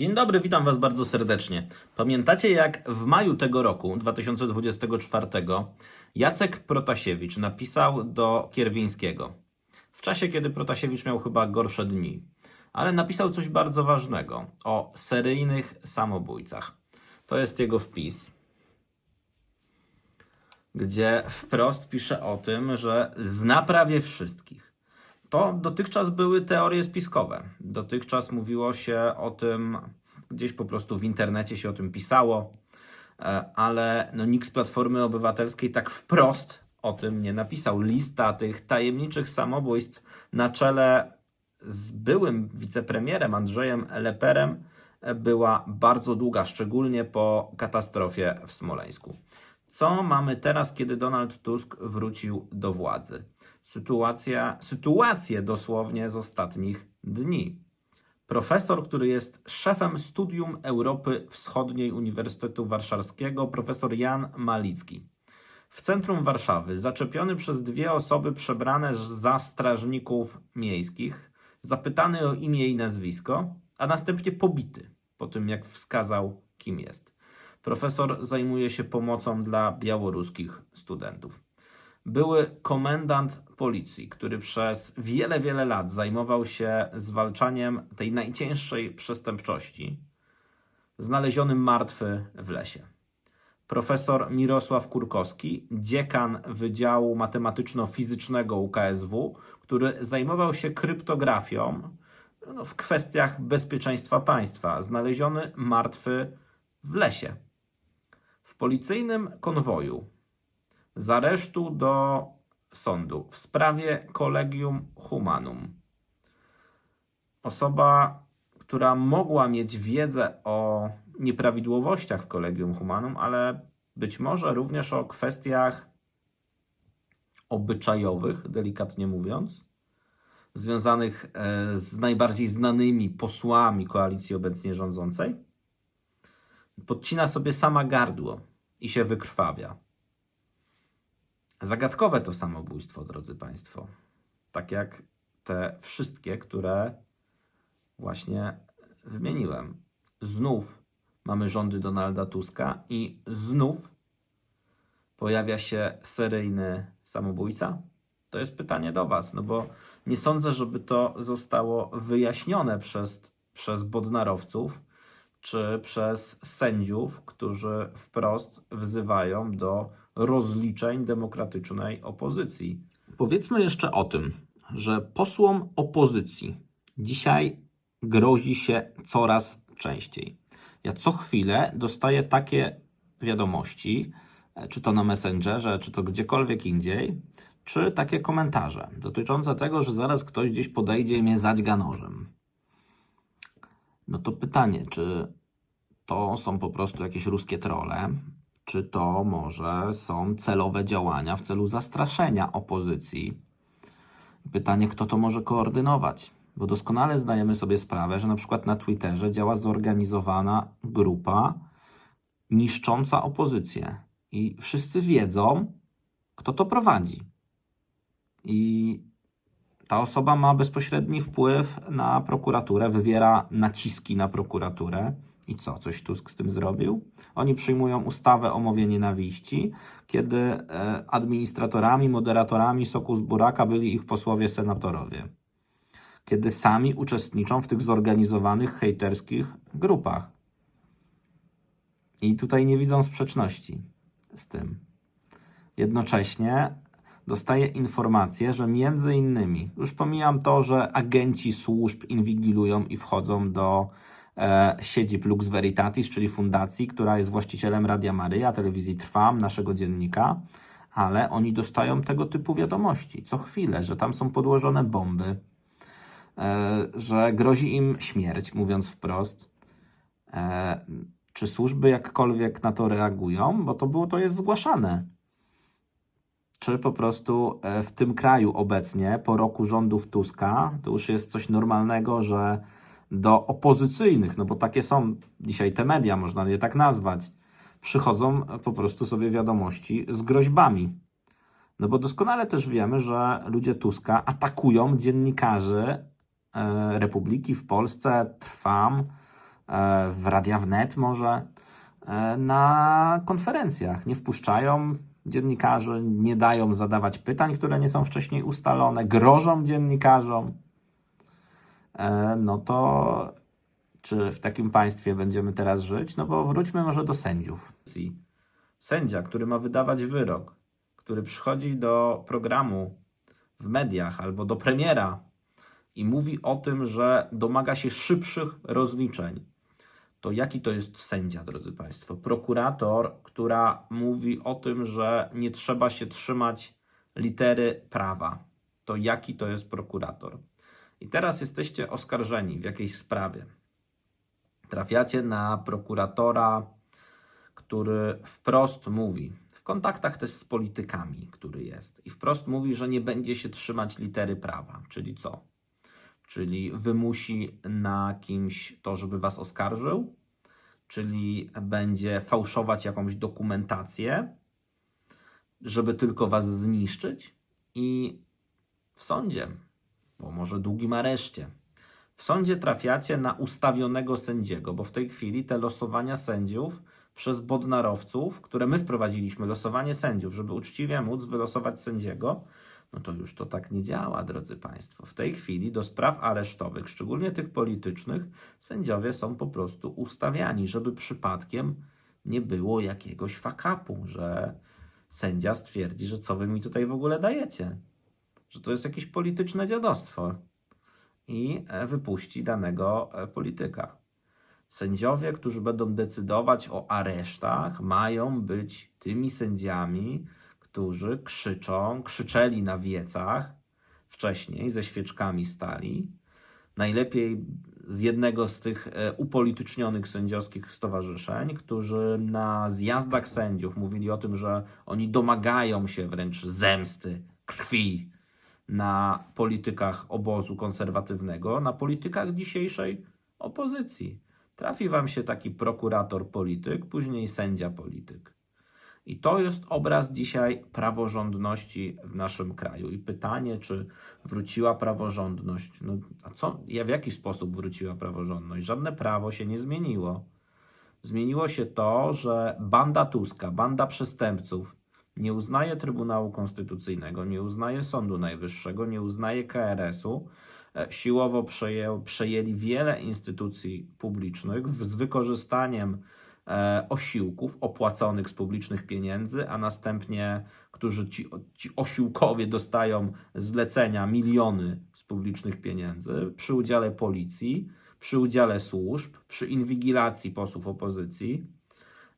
Dzień dobry, witam Was bardzo serdecznie. Pamiętacie, jak w maju tego roku, 2024, Jacek Protasiewicz napisał do Kierwińskiego, w czasie, kiedy Protasiewicz miał chyba gorsze dni, ale napisał coś bardzo ważnego o seryjnych samobójcach. To jest jego wpis, gdzie wprost pisze o tym, że zna prawie wszystkich. To dotychczas były teorie spiskowe. Dotychczas mówiło się o tym, gdzieś po prostu w internecie się o tym pisało, e, ale no, nikt z Platformy Obywatelskiej tak wprost o tym nie napisał. Lista tych tajemniczych samobójstw na czele z byłym wicepremierem Andrzejem Leperem e, była bardzo długa, szczególnie po katastrofie w Smoleńsku. Co mamy teraz, kiedy Donald Tusk wrócił do władzy? Sytuacja, sytuację dosłownie z ostatnich dni. Profesor, który jest szefem Studium Europy Wschodniej Uniwersytetu Warszawskiego, profesor Jan Malicki. W centrum Warszawy, zaczepiony przez dwie osoby przebrane za strażników miejskich, zapytany o imię i nazwisko, a następnie pobity po tym, jak wskazał, kim jest. Profesor zajmuje się pomocą dla białoruskich studentów. Były komendant policji, który przez wiele, wiele lat zajmował się zwalczaniem tej najcięższej przestępczości, znaleziony martwy w lesie. Profesor Mirosław Kurkowski, dziekan Wydziału Matematyczno-Fizycznego UKSW, który zajmował się kryptografią no, w kwestiach bezpieczeństwa państwa, znaleziony martwy w lesie. W policyjnym konwoju z aresztu do sądu w sprawie Collegium Humanum. Osoba, która mogła mieć wiedzę o nieprawidłowościach w Collegium Humanum, ale być może również o kwestiach obyczajowych, delikatnie mówiąc, związanych e, z najbardziej znanymi posłami koalicji obecnie rządzącej, podcina sobie sama gardło i się wykrwawia. Zagadkowe to samobójstwo, drodzy Państwo. Tak jak te wszystkie, które właśnie wymieniłem. Znów mamy rządy Donalda Tuska i znów pojawia się seryjny samobójca. To jest pytanie do Was, no bo nie sądzę, żeby to zostało wyjaśnione przez, przez bodnarowców czy przez sędziów, którzy wprost wzywają do rozliczeń demokratycznej opozycji. Powiedzmy jeszcze o tym, że posłom opozycji dzisiaj grozi się coraz częściej. Ja co chwilę dostaję takie wiadomości, czy to na Messengerze, czy to gdziekolwiek indziej, czy takie komentarze dotyczące tego, że zaraz ktoś gdzieś podejdzie i mnie zadźga nożem. No to pytanie, czy to są po prostu jakieś ruskie trole, czy to może są celowe działania w celu zastraszenia opozycji? Pytanie, kto to może koordynować? Bo doskonale zdajemy sobie sprawę, że na przykład na Twitterze działa zorganizowana grupa niszcząca opozycję. I wszyscy wiedzą, kto to prowadzi. I ta osoba ma bezpośredni wpływ na prokuraturę, wywiera naciski na prokuraturę. I co? Coś Tusk z tym zrobił? Oni przyjmują ustawę o mowie nienawiści, kiedy e, administratorami, moderatorami soku z buraka byli ich posłowie senatorowie. Kiedy sami uczestniczą w tych zorganizowanych hejterskich grupach. I tutaj nie widzą sprzeczności z tym. Jednocześnie dostaje informację, że między innymi, już pomijam to, że agenci służb inwigilują i wchodzą do e, siedzib Lux Veritatis, czyli fundacji, która jest właścicielem Radia Maryja, telewizji Trwam, naszego dziennika, ale oni dostają tego typu wiadomości co chwilę, że tam są podłożone bomby, e, że grozi im śmierć, mówiąc wprost. E, czy służby jakkolwiek na to reagują? Bo to, było, to jest zgłaszane czy po prostu e, w tym kraju obecnie, po roku rządów Tuska, to już jest coś normalnego, że do opozycyjnych, no bo takie są dzisiaj te media, można je tak nazwać, przychodzą po prostu sobie wiadomości z groźbami. No bo doskonale też wiemy, że ludzie Tuska atakują dziennikarzy e, Republiki w Polsce, Trwam, e, w Radia Wnet może, e, na konferencjach. Nie wpuszczają dziennikarzy, nie dają zadawać pytań, które nie są wcześniej ustalone, grożą dziennikarzom. E, No to czy w takim państwie będziemy teraz żyć? No bo wróćmy może do sędziów. Sędzia, który ma wydawać wyrok, który przychodzi do programu w mediach albo do premiera i mówi o tym, że domaga się szybszych rozliczeń, to jaki to jest sędzia, drodzy Państwo? Prokurator, która mówi o tym, że nie trzeba się trzymać litery prawa. To jaki to jest prokurator? I teraz jesteście oskarżeni w jakiejś sprawie. Trafiacie na prokuratora, który wprost mówi, w kontaktach też z politykami, który jest, i wprost mówi, że nie będzie się trzymać litery prawa. Czyli co? Czyli wymusi na kimś to, żeby was oskarżył, czyli będzie fałszować jakąś dokumentację, żeby tylko was zniszczyć? I w sądzie, bo może długim areszcie, w sądzie trafiacie na ustawionego sędziego, bo w tej chwili te losowania sędziów przez bodnarowców, które my wprowadziliśmy, losowanie sędziów, żeby uczciwie móc wylosować sędziego, no to już to tak nie działa, drodzy Państwo. W tej chwili do spraw aresztowych, szczególnie tych politycznych, sędziowie są po prostu ustawiani, żeby przypadkiem nie było jakiegoś fakapu, że sędzia stwierdzi, że co wy mi tutaj w ogóle dajecie, że to jest jakieś polityczne dziadostwo i e, wypuści danego e, polityka. Sędziowie, którzy będą decydować o aresztach, mają być tymi sędziami, którzy krzyczą, krzyczeli na wiecach wcześniej, ze świeczkami stali. Najlepiej z jednego z tych e, upolitycznionych sędziowskich stowarzyszeń, którzy na zjazdach sędziów mówili o tym, że oni domagają się wręcz zemsty, krwi na politykach obozu konserwatywnego, na politykach dzisiejszej opozycji. Trafi wam się taki prokurator polityk, później sędzia polityk. I to jest obraz dzisiaj praworządności w naszym kraju. I pytanie, czy wróciła praworządność? No, a co, ja w jaki sposób wróciła praworządność? Żadne prawo się nie zmieniło. Zmieniło się to, że banda Tuska, banda przestępców nie uznaje Trybunału Konstytucyjnego, nie uznaje Sądu Najwyższego, nie uznaje KRS-u. E, Siłowo przeję, przejęli wiele instytucji publicznych z wykorzystaniem osiłków opłaconych z publicznych pieniędzy, a następnie, którzy ci, ci osiłkowie dostają zlecenia miliony z publicznych pieniędzy przy udziale policji, przy udziale służb, przy inwigilacji posłów opozycji.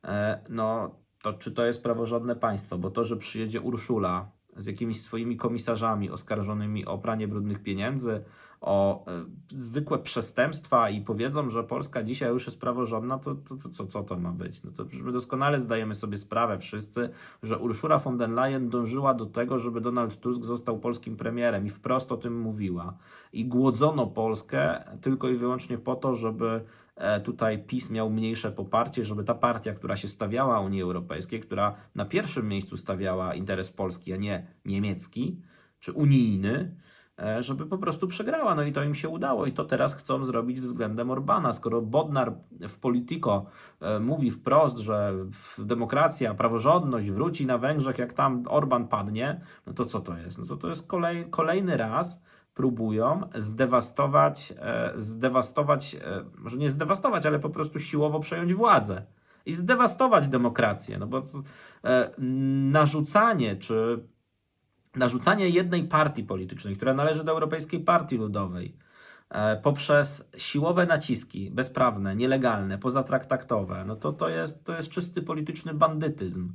E, no to czy to jest praworządne państwo? Bo to, że przyjedzie Urszula z jakimiś swoimi komisarzami oskarżonymi o pranie brudnych pieniędzy, o e, zwykłe przestępstwa i powiedzą, że Polska dzisiaj już jest praworządna, to, to, to, co, co to ma być? No to my doskonale zdajemy sobie sprawę wszyscy, że Urszula von der Leyen dążyła do tego, żeby Donald Tusk został polskim premierem i wprost o tym mówiła. I głodzono Polskę tylko i wyłącznie po to, żeby tutaj PiS miał mniejsze poparcie, żeby ta partia, która się stawiała Unii Europejskiej, która na pierwszym miejscu stawiała interes Polski, a nie niemiecki czy unijny, e, żeby po prostu przegrała. No i to im się udało i to teraz chcą zrobić względem Orbana. Skoro Bodnar w Politico e, mówi wprost, że demokracja, praworządność wróci na Węgrzech, jak tam Orban padnie, no to co to jest? No to to jest kolej, kolejny raz próbują zdewastować, e, zdewastować, e, może nie zdewastować, ale po prostu siłowo przejąć władzę i zdewastować demokrację, no bo e, narzucanie czy narzucanie jednej partii politycznej, która należy do Europejskiej Partii Ludowej, poprzez siłowe naciski, bezprawne, nielegalne, pozatraktatowe, no to to jest, to jest czysty polityczny bandytyzm.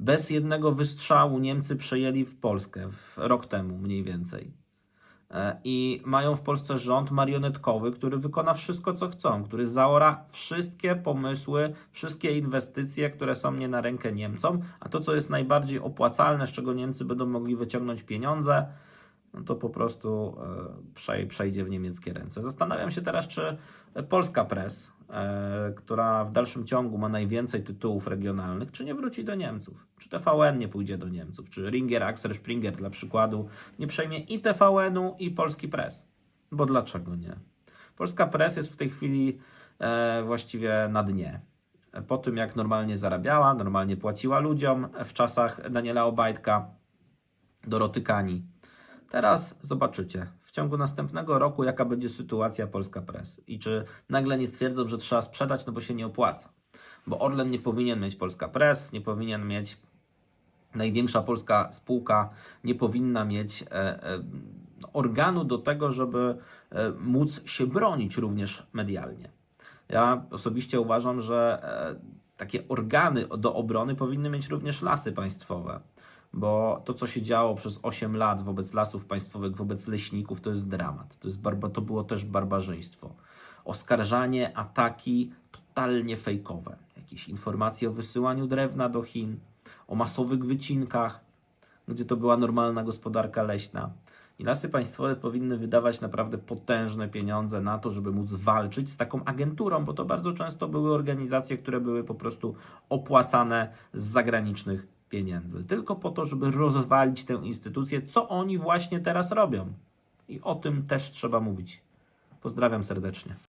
Bez jednego wystrzału Niemcy przejęli w Polskę w rok temu mniej więcej. E, I mają w Polsce rząd marionetkowy, który wykona wszystko, co chcą, który zaora wszystkie pomysły, wszystkie inwestycje, które są nie na rękę Niemcom, a to, co jest najbardziej opłacalne, z czego Niemcy będą mogli wyciągnąć pieniądze, no to po prostu e, przej- przejdzie w niemieckie ręce. Zastanawiam się teraz, czy polska press, e, która w dalszym ciągu ma najwięcej tytułów regionalnych, czy nie wróci do Niemców? Czy TVN nie pójdzie do Niemców? Czy Ringer, Axel Springer dla przykładu nie przejmie i TVN-u, i polski press? Bo dlaczego nie? Polska press jest w tej chwili e, właściwie na dnie. Po tym, jak normalnie zarabiała, normalnie płaciła ludziom w czasach Daniela Obajtka, Doroty Kani. Teraz zobaczycie w ciągu następnego roku, jaka będzie sytuacja Polska Press i czy nagle nie stwierdzą, że trzeba sprzedać, no bo się nie opłaca. Bo Orlen nie powinien mieć Polska Press, nie powinien mieć największa polska spółka, nie powinna mieć e, e, organu do tego, żeby e, móc się bronić również medialnie. Ja osobiście uważam, że e, takie organy do obrony powinny mieć również lasy państwowe, bo to, co się działo przez 8 lat wobec lasów państwowych, wobec leśników, to jest dramat. To, jest barba, to było też barbarzyństwo. Oskarżanie, ataki totalnie fejkowe. Jakieś informacje o wysyłaniu drewna do Chin, o masowych wycinkach, gdzie to była normalna gospodarka leśna. I lasy państwowe powinny wydawać naprawdę potężne pieniądze na to, żeby móc walczyć z taką agenturą, bo to bardzo często były organizacje, które były po prostu opłacane z zagranicznych pieniędzy. Tylko po to, żeby rozwalić tę instytucję, co oni właśnie teraz robią. I o tym też trzeba mówić. Pozdrawiam serdecznie.